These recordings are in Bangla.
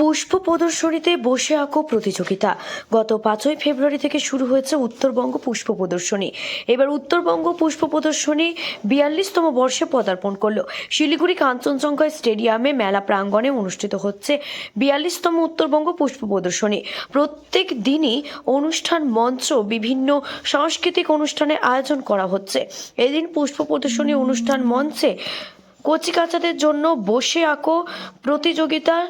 পুষ্প প্রদর্শনীতে বসে আঁকো প্রতিযোগিতা। গত পাঁচই ফেব্রুয়ারি থেকে শুরু হয়েছে উত্তরবঙ্গ পুষ্প প্রদর্শনী। এবার উত্তরবঙ্গ পুষ্প প্রদর্শনী বিয়াল্লিশতম বর্ষে পদার্পণ করল। শিলিগুড়ি কাঞ্চনজঙ্ঘা স্টেডিয়ামে মেলা প্রাঙ্গণে অনুষ্ঠিত হচ্ছে বিয়াল্লিশতম উত্তরবঙ্গ পুষ্প প্রদর্শনী। প্রত্যেক দিনই অনুষ্ঠান মঞ্চ বিভিন্ন সাংস্কৃতিক অনুষ্ঠানের আয়োজন করা হচ্ছে। এদিন পুষ্প প্রদর্শনী অনুষ্ঠান মঞ্চে কচিকাচাদের জন্য বসে আঁকো প্রতিযোগিতার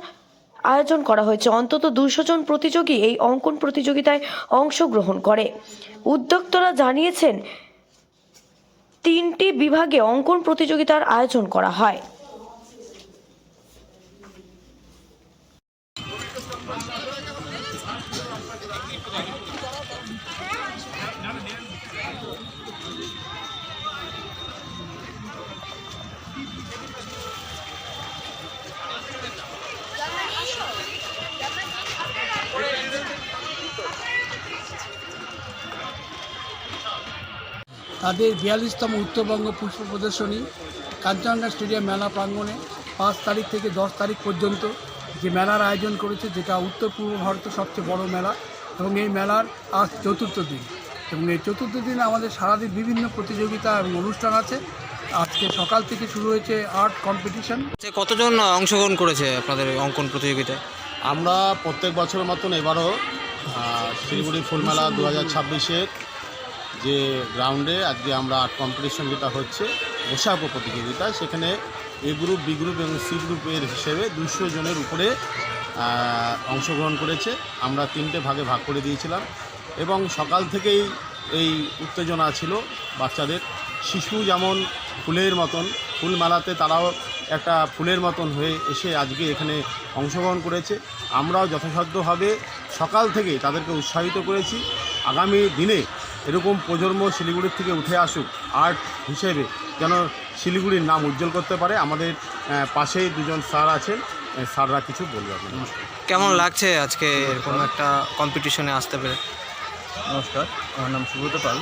আয়োজন করা হয়েছে। অন্তত দুশো জন প্রতিযোগী এই অঙ্কন প্রতিযোগিতায় অংশগ্রহণ করে। উদ্যোক্তরা জানিয়েছেন, তিনটি বিভাগে অঙ্কন প্রতিযোগিতার আয়োজন করা হয়। তাদের বিয়াল্লিশতম উত্তরবঙ্গ পুষ্প প্রদর্শনী কাঞ্চনজঙ্ঘা স্টেডিয়াম মেলা প্রাঙ্গণে পাঁচ তারিখ থেকে দশ তারিখ পর্যন্ত যে মেলার আয়োজন করেছে যেটা উত্তর পূর্ব ভারতের সবচেয়ে বড় মেলা এবং এই মেলার আজ চতুর্থ দিন। এবং এই চতুর্থ দিনে আমাদের সারাদিন বিভিন্ন প্রতিযোগিতা এবং অনুষ্ঠান আছে। আজকে সকাল থেকে শুরু হয়েছে আর্ট কম্পিটিশন। কতজন অংশগ্রহণ করেছে আপনাদের অঙ্কন প্রতিযোগিতায়? আমরা প্রত্যেক বছরের মতন এবারও শিলিগুড়ি ফুলমেলা দু হাজার ছাব্বিশের যে গ্রাউন্ডে আজকে আমরা আর্ট কম্পিটিশন যেটা হচ্ছে বসাকো প্রতিযোগিতা, সেখানে এ গ্রুপ বি গ্রুপ এবং সি গ্রুপের হিসেবে দুশো জনের উপরে অংশগ্রহণ করেছে। আমরা তিনটে ভাগে ভাগ করে দিয়েছিলাম। এবং সকাল থেকেই এই উত্তেজনা ছিল বাচ্চাদের। শিশু যেমন ফুলের মতন, ফুল মেলাতে তারাও একটা ফুলের মতন হয়ে এসে আজকে এখানে অংশগ্রহণ করেছে। আমরাও যথাসাধ্যভাবে সকাল থেকে তাদেরকে উৎসাহিত করেছি। আগামী দিনে এরকম প্রজন্ম শিলিগুড়ির থেকে উঠে আসুক আর্ট হিসেবে যেন শিলিগুড়ির নাম উজ্জ্বল করতে পারে আমাদের পাশেই দুজন স্যার আছেন স্যাররা কিছু বলবে কেমন লাগছে আজকে এরকম একটা কম্পিটিশনে আসতে পেরে? নমস্কার আমার নাম সুব্রত পাল।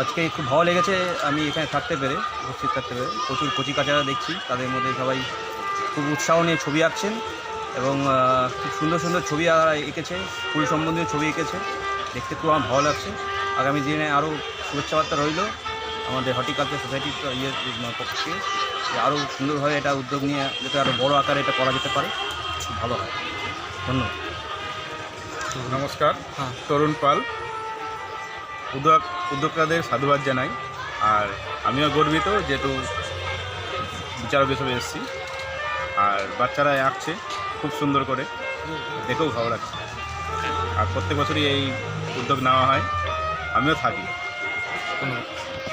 আজকে খুব ভালো লেগেছে আমি এখানে থাকতে পেরে উপস্থিত থাকতে পেরে। প্রচুর কচি কাচারা দেখছি তাদের মধ্যে সবাই খুব উৎসাহ নিয়ে ছবি আঁকছেন এবং খুব সুন্দর সুন্দর ছবি এঁকেছে ফুল সম্বন্ধীয় ছবি এঁকেছে। দেখতে খুব আমার ভালো লাগছে। আগামী দিনে আরও শুভেচ্ছা বার্তা রইল আমাদের হর্টিকালচার সোসাইটির ইয়ে পক্ষ থেকে যে আরও সুন্দরভাবে এটা উদ্যোগ নিয়ে যাতে আরও বড় আকারে এটা করা যেতে পারে খুব ভালো হয়। ধন্যবাদ। নমস্কার হ্যাঁ। তরুণ পাল। উদ্যোগ উদ্যোক্তাদের সাধুবাদ জানাই। আর আমিও গর্বিত যেহেতু বিচারক হিসেবে এসেছি। আর বাচ্চারা আঁকছে খুব সুন্দর করে। দেখেও ভালো লাগছে। আর প্রত্যেক বছরই এই উদ্যোগ নেওয়া হয়। আমিও থাকি ধন্যবাদ